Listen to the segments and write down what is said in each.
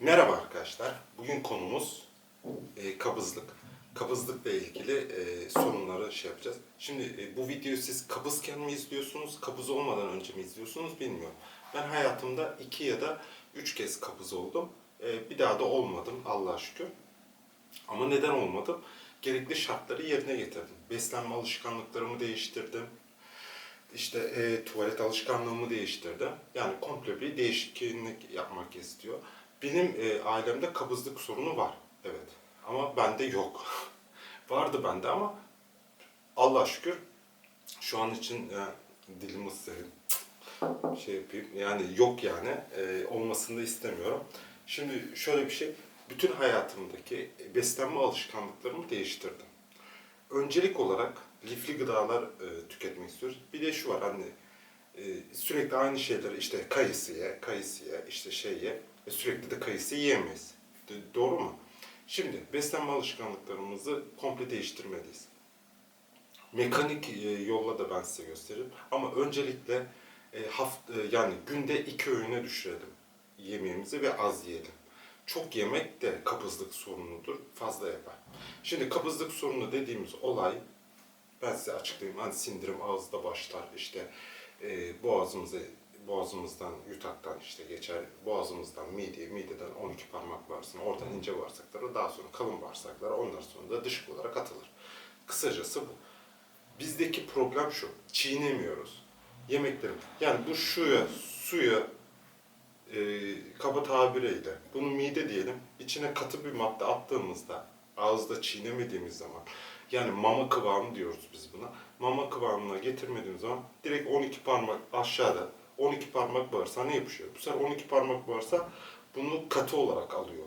Merhaba arkadaşlar. Bugün konumuz e, kabızlık. Kabızlıkla ilgili e, sorunları şey yapacağız. Şimdi e, bu videoyu siz kabızken mi izliyorsunuz, kabız olmadan önce mi izliyorsunuz bilmiyorum. Ben hayatımda iki ya da üç kez kabız oldum. E, bir daha da olmadım Allah'a şükür. Ama neden olmadım? Gerekli şartları yerine getirdim. Beslenme alışkanlıklarımı değiştirdim. İşte e, tuvalet alışkanlığımı değiştirdim. Yani komple bir değişiklik yapmak istiyor. Benim e, ailemde kabızlık sorunu var. Evet. Ama bende yok. Vardı bende ama Allah şükür şu an için e, dilimi ısırayım. Şey yapayım. Yani yok yani. E, olmasını da istemiyorum. Şimdi şöyle bir şey. Bütün hayatımdaki beslenme alışkanlıklarımı değiştirdim. Öncelik olarak lifli gıdalar e, tüketmek istiyoruz. Bir de şu var hani e, sürekli aynı şeyleri işte kayısı ye, kayısı ye, işte şey ye. E, sürekli de kayısı yiyemeyiz. D- doğru mu? Şimdi beslenme alışkanlıklarımızı komple değiştirmeliyiz. Mekanik e, yolla da ben size gösteririm. Ama öncelikle e, haft e, yani günde iki öğüne düşürelim yemeğimizi ve az yiyelim. Çok yemek de kabızlık sorunudur. Fazla yapar. Şimdi kabızlık sorunu dediğimiz olay ben size açıklayayım. Hani sindirim ağızda başlar. İşte e, boğazımızı boğazımızdan, yutaktan işte geçer. Boğazımızdan mideye, mideden 12 parmak bağırsına, oradan ince bağırsaklara, daha sonra kalın bağırsaklara, ondan sonra da dışkı olarak atılır. Kısacası bu. Bizdeki problem şu. Çiğnemiyoruz. Yemeklerim. Yani bu şuya, suya e, kaba tabiriyle bunu mide diyelim içine katı bir madde attığımızda ağızda çiğnemediğimiz zaman yani mama kıvamı diyoruz biz buna. Mama kıvamına getirmediğimiz zaman direkt 12 parmak aşağıda 12 parmak bağırsağı ne yapışıyor? Bu sefer 12 parmak bağırsağı bunu katı olarak alıyor.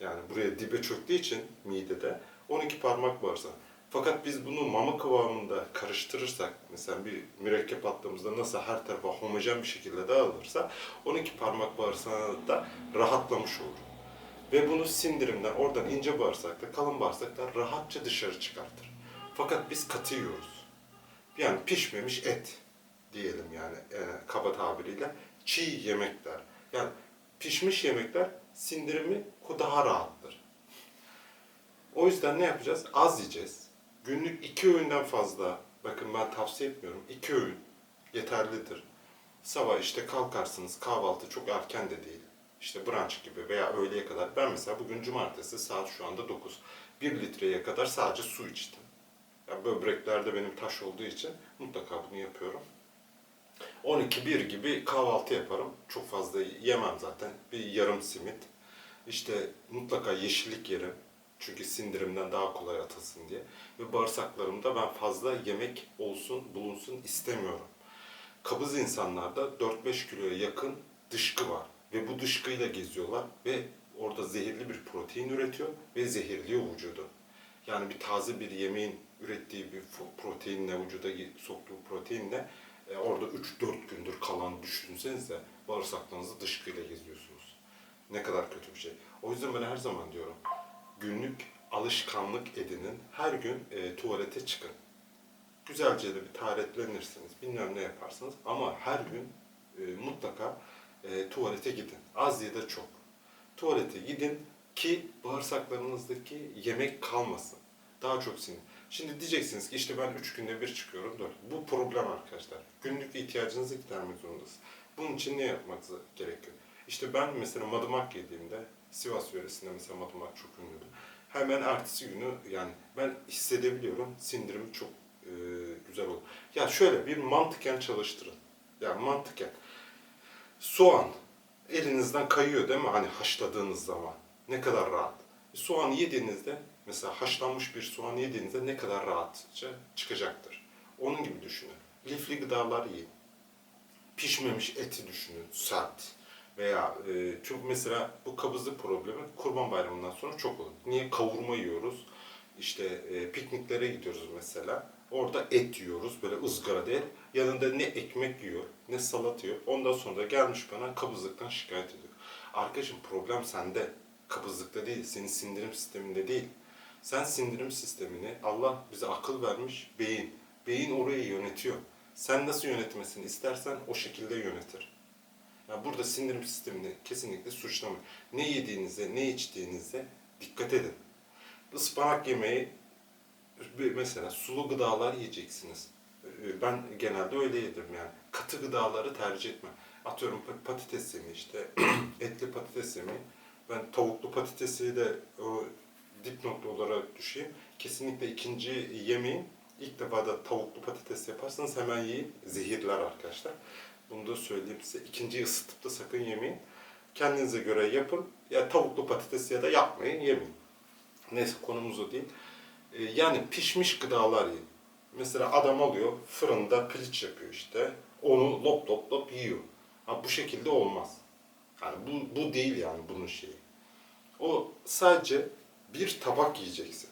Yani buraya dibe çöktüğü için midede 12 parmak bağırsağı. Fakat biz bunu mama kıvamında karıştırırsak, mesela bir mürekkep attığımızda nasıl her tarafa homojen bir şekilde dağılırsa 12 parmak bağırsağı da rahatlamış olur. Ve bunu sindirimden, oradan ince bağırsakta, kalın bağırsakta rahatça dışarı çıkartır. Fakat biz katı yiyoruz. Yani pişmemiş et diyelim yani e, kaba tabiriyle. Çiğ yemekler. Yani pişmiş yemekler sindirimi daha rahattır. O yüzden ne yapacağız? Az yiyeceğiz. Günlük iki öğünden fazla, bakın ben tavsiye etmiyorum, iki öğün yeterlidir. Sabah işte kalkarsınız, kahvaltı çok erken de değil. İşte brunch gibi veya öğleye kadar. Ben mesela bugün cumartesi saat şu anda 9. 1 litreye kadar sadece su içtim. Yani böbreklerde benim taş olduğu için mutlaka bunu yapıyorum. 12-1 gibi kahvaltı yaparım. Çok fazla yemem zaten. Bir yarım simit. İşte mutlaka yeşillik yerim. Çünkü sindirimden daha kolay atılsın diye. Ve bağırsaklarımda ben fazla yemek olsun, bulunsun istemiyorum. Kabız insanlarda 4-5 kiloya yakın dışkı var. Ve bu dışkıyla geziyorlar ve orada zehirli bir protein üretiyor ve zehirliyor vücudu. Yani bir taze bir yemeğin ürettiği bir proteinle, vücuda soktuğu proteinle e, orada 3-4 gündür kalan düşünsenize bağırsaklarınızı dışkıyla geziyorsunuz. Ne kadar kötü bir şey. O yüzden ben her zaman diyorum günlük alışkanlık edinin. Her gün e, tuvalete çıkın. Güzelce de bir taharetlenirsiniz. Bilmem ne yaparsınız. Ama her gün e, mutlaka e, tuvalete gidin. Az ya da çok. Tuvalete gidin ki bağırsaklarınızdaki yemek kalmasın. Daha çok sinir. Şimdi diyeceksiniz ki işte ben üç günde bir çıkıyorum. Dört. Bu problem arkadaşlar. Günlük ihtiyacınızı gidermek zorundasınız. Bunun için ne yapmak gerekiyor? İşte ben mesela madımak yediğimde Sivas yöresinde mesela madımak çok ünlüdür. Hemen ertesi günü yani ben hissedebiliyorum sindirimi çok e, güzel olur. Ya şöyle bir mantıken çalıştırın. Yani mantıken. Soğan elinizden kayıyor değil mi? Hani haşladığınız zaman. Ne kadar rahat. Soğan yediğinizde mesela haşlanmış bir soğan yediğinizde ne kadar rahatça çıkacaktır. Onun gibi düşünün. Lifli gıdalar yiyin. Pişmemiş eti düşünün. Sert. Veya e, çünkü mesela bu kabızlık problemi kurban bayramından sonra çok olur. Niye? Kavurma yiyoruz. İşte e, pikniklere gidiyoruz mesela. Orada et yiyoruz böyle ızgara değil. Yanında ne ekmek yiyor ne salat yiyor. Ondan sonra da gelmiş bana kabızlıktan şikayet ediyor. Arkadaşım problem sende. Kabızlıkta değil. Senin sindirim sisteminde değil. Sen sindirim sistemini Allah bize akıl vermiş beyin. Beyin orayı yönetiyor. Sen nasıl yönetmesini istersen o şekilde yönetir. Yani burada sindirim sistemini kesinlikle suçlamayın. Ne yediğinize, ne içtiğinize dikkat edin. Ispanak yemeği mesela sulu gıdalar yiyeceksiniz. Ee, Ben genelde öyle yedim yani. Katı gıdaları tercih etmem. Atıyorum pa- patates yemeği işte etli patates yemeği. Ben tavuklu patatesi de o dipnot olarak düşeyim. Kesinlikle ikinci yemeğin ilk defa da tavuklu patates yaparsanız hemen yiyin. Zehirler arkadaşlar. Bunu da söyleyeyim size. İkinciyi ısıtıp da sakın yemeyin. Kendinize göre yapın. Ya tavuklu patates ya da yapmayın, yemeyin. Neyse konumuz o değil. Ee, Yani pişmiş gıdalar yiyin. Mesela adam alıyor fırında piliç yapıyor işte. Onu lop lop lop yiyor. Ha, bu şekilde olmaz. Yani bu, bu değil yani bunun şeyi. O sadece bir tabak yiyeceksin.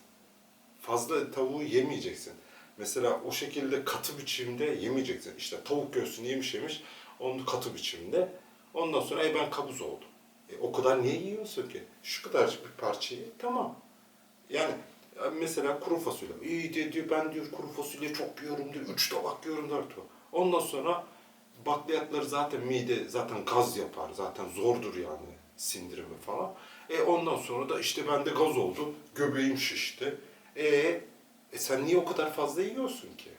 Fazla tavuğu yemeyeceksin. Mesela o şekilde katı biçimde yemeyeceksin. İşte tavuk göğsünü yemiş yemiş, onu katı biçimde. Ondan sonra e ben kabuz oldum. E, o kadar niye yiyorsun ki? Şu kadarcık bir parçayı tamam. Yani ya mesela kuru fasulye. İyi de diyor ben diyor kuru fasulye çok yiyorum diyor. Üç tabak yiyorum dört tabak. Ondan sonra bakliyatları zaten mide zaten gaz yapar. Zaten zordur yani sindirimi falan. E ondan sonra da işte bende gaz oldu. Göbeğim şişti. E, e sen niye o kadar fazla yiyorsun ki?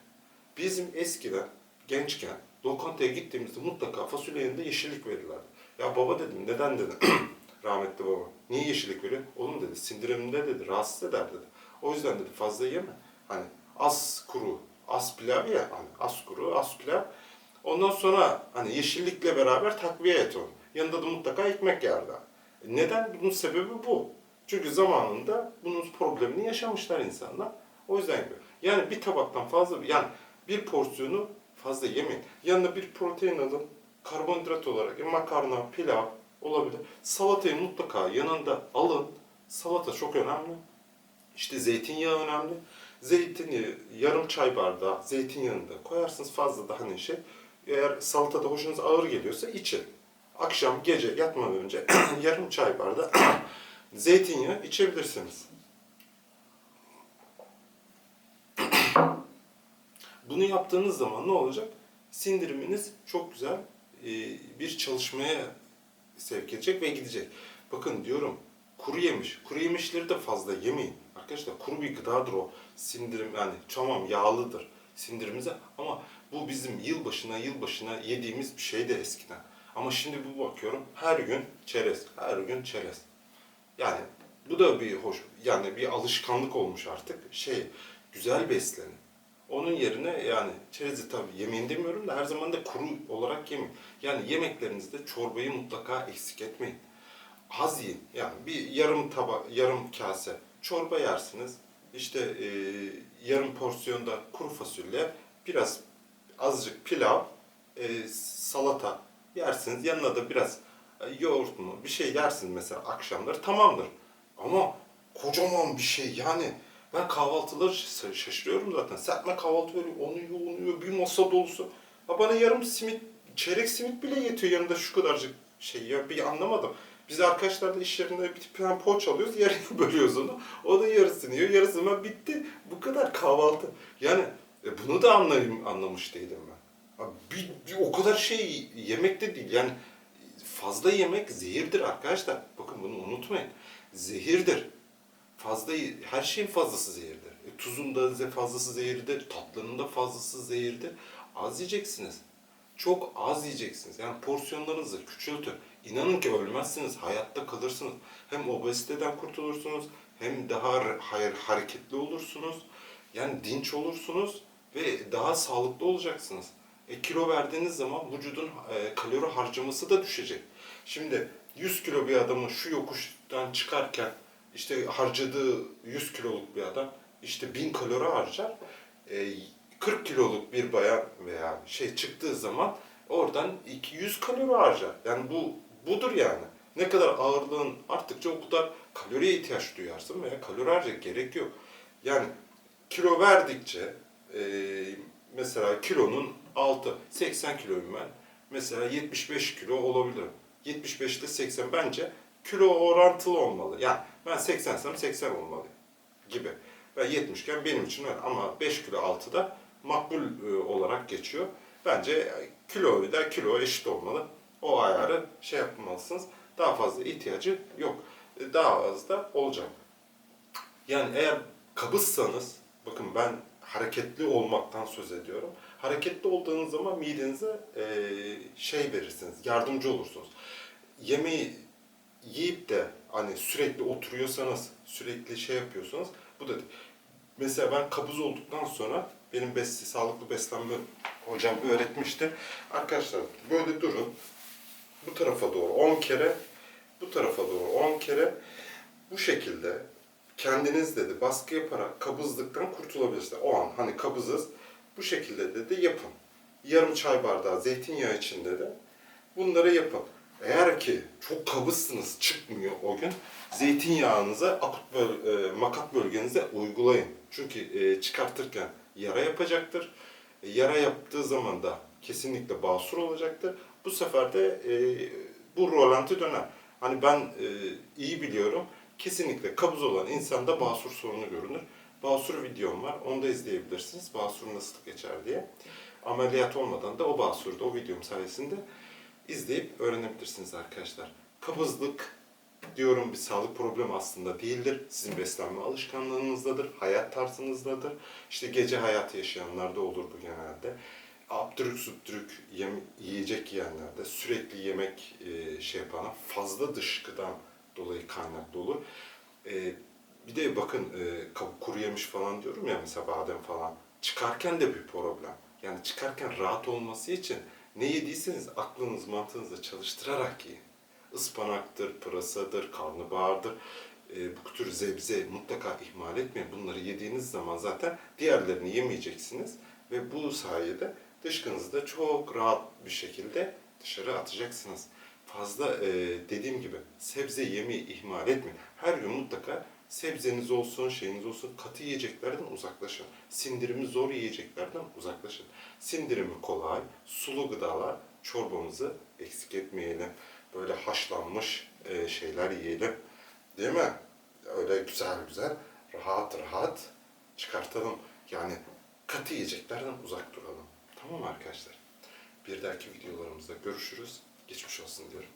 Bizim eskiden gençken lokantaya gittiğimizde mutlaka fasulye yanında yeşillik verirlerdi. Ya baba dedim neden dedim. Rahmetli baba. Niye yeşillik veriyor? Oğlum dedi sindiriminde dedi rahatsız eder dedi. O yüzden dedi fazla yeme. Hani az kuru, az pilav ya. Hani az kuru, az pilav. Ondan sonra hani yeşillikle beraber takviye et onu. Yanında da mutlaka ekmek yerdi. E Neden? Bunun sebebi bu. Çünkü zamanında bunun problemini yaşamışlar insanlar. O yüzden. Yani bir tabaktan fazla, yani bir porsiyonu fazla yemeyin. Yanına bir protein alın, karbonhidrat olarak e, makarna, pilav olabilir. Salatayı mutlaka yanında alın. Salata çok önemli. İşte zeytinyağı önemli. Zeytini yarım çay bardağı zeytinyağını da koyarsınız fazla da hani şey. Eğer salatada hoşunuza ağır geliyorsa için. Akşam gece yatmadan önce yarım çay bardağı zeytinyağı içebilirsiniz. Bunu yaptığınız zaman ne olacak? Sindiriminiz çok güzel e, bir çalışmaya sevk edecek ve gidecek. Bakın diyorum kuru yemiş. Kuru yemişleri de fazla yemeyin. Arkadaşlar kuru bir gıdadır o. Sindirim yani tamam yağlıdır sindirimize ama bu bizim yılbaşına yılbaşına yediğimiz bir şey de eskiden. Ama şimdi bu bakıyorum her gün çerez, her gün çerez. Yani bu da bir hoş, yani bir alışkanlık olmuş artık. Şey, güzel beslenin. Onun yerine yani çerezi tabii yemeyin demiyorum da her zaman da kuru olarak yemeyin. Yani yemeklerinizde çorbayı mutlaka eksik etmeyin. Az yiyin. Yani bir yarım taba, yarım kase çorba yersiniz. İşte e, yarım porsiyonda kuru fasulye, biraz azıcık pilav, e, salata yersiniz. Yanına da biraz e, yoğurt mu bir şey yersiniz mesela akşamları tamamdır. Ama kocaman bir şey yani ben kahvaltıları şaş- şaşırıyorum zaten. Serpme kahvaltı veriyor, onu yiyor, bir masa dolusu. Ha bana yarım simit, çeyrek simit bile yetiyor yanında şu kadarcık şey ya bir anlamadım. Biz arkadaşlarla iş yerinde bir tane poğaça alıyoruz, yarıya bölüyoruz onu. O da yarısını yiyor, yarısı hemen bitti. Bu kadar kahvaltı. Yani e, bunu da anlayayım, anlamış değilim ben. Abi bir, o kadar şey yemek de değil. Yani fazla yemek zehirdir arkadaşlar. Bakın bunu unutmayın. Zehirdir. Fazla her şeyin fazlası zehirdir. E, tuzun da fazlası zehirdir, tatlının da fazlası zehirdir. Az yiyeceksiniz. Çok az yiyeceksiniz. Yani porsiyonlarınızı küçültün. İnanın ki ölmezsiniz, hayatta kalırsınız. Hem obeziteden kurtulursunuz, hem daha hayır hareketli olursunuz. Yani dinç olursunuz ve daha sağlıklı olacaksınız. E, kilo verdiğiniz zaman vücudun e, kalori harcaması da düşecek. Şimdi 100 kilo bir adamın şu yokuştan çıkarken işte harcadığı 100 kiloluk bir adam işte 1000 kalori harcar. E, 40 kiloluk bir bayan veya şey çıktığı zaman oradan 200 kalori harcar. Yani bu budur yani. Ne kadar ağırlığın arttıkça o kadar kaloriye ihtiyaç duyarsın veya kalori harcaya gerek yok. Yani kilo verdikçe e, mesela kilonun altı 80 kiloyum ben. Mesela 75 kilo olabilirim. 75 ile 80 bence kilo orantılı olmalı. Yani ben 80 sam 80 olmalı gibi. Ben 70 iken benim için öyle ama 5 kilo altı da makbul e, olarak geçiyor. Bence kilo ile kilo eşit olmalı. O ayarı şey yapmalısınız. Daha fazla ihtiyacı yok. E, Daha az da olacak. Yani eğer kabızsanız, bakın ben hareketli olmaktan söz ediyorum. Hareketli olduğunuz zaman midenize e, şey verirsiniz, yardımcı olursunuz. Yemeği yiyip de hani sürekli oturuyorsanız, sürekli şey yapıyorsanız bu da değil. Mesela ben kabız olduktan sonra benim besi, sağlıklı beslenme hocam öğretmişti. Arkadaşlar böyle durun. Bu tarafa doğru 10 kere, bu tarafa doğru 10 kere. Bu şekilde kendiniz dedi baskı yaparak kabızlıktan kurtulabilirsiniz. O an hani kabızız bu şekilde dedi yapın. Yarım çay bardağı zeytinyağı içinde de bunları yapın. Eğer ki çok kabızsınız çıkmıyor o gün zeytinyağınıza akut böl- e, makat bölgenize uygulayın. Çünkü e, çıkartırken yara yapacaktır. E, yara yaptığı zaman da kesinlikle basur olacaktır. Bu sefer de e, bu rolanti döner. Hani ben e, iyi biliyorum. Kesinlikle kabız olan insanda basur sorunu görünür. Basur videom var. Onu da izleyebilirsiniz. Basur nasıl geçer diye. Ameliyat olmadan da o basurda o videom sayesinde izleyip öğrenebilirsiniz arkadaşlar. Kabızlık diyorum bir sağlık problemi aslında değildir. Sizin beslenme alışkanlığınızdadır, hayat tarzınızdadır. İşte gece hayatı yaşayanlarda olur bu genelde. Abdürük süttürük yem, yiyecek yiyenlerde sürekli yemek e, şey yapan fazla dışkıdan dolayı kaynaklı olur. E, bir de bakın e, kuru yemiş falan diyorum ya mesela badem falan. Çıkarken de bir problem. Yani çıkarken rahat olması için ne yediyseniz aklınız mantığınızla çalıştırarak yiyin. Ispanaktır, pırasadır, karnabahardır. E, bu tür zebze mutlaka ihmal etmeyin. Bunları yediğiniz zaman zaten diğerlerini yemeyeceksiniz. Ve bu sayede dışkınızı da çok rahat bir şekilde dışarı atacaksınız. Fazla e, dediğim gibi sebze yemeyi ihmal etmeyin. Her gün mutlaka sebzeniz olsun, şeyiniz olsun, katı yiyeceklerden uzaklaşın. Sindirimi zor yiyeceklerden uzaklaşın. Sindirimi kolay, sulu gıdalar, çorbamızı eksik etmeyelim. Böyle haşlanmış e, şeyler yiyelim. Değil mi? Öyle güzel güzel, rahat rahat çıkartalım. Yani katı yiyeceklerden uzak duralım. Tamam arkadaşlar? Bir dahaki videolarımızda görüşürüz. Geçmiş olsun diyorum.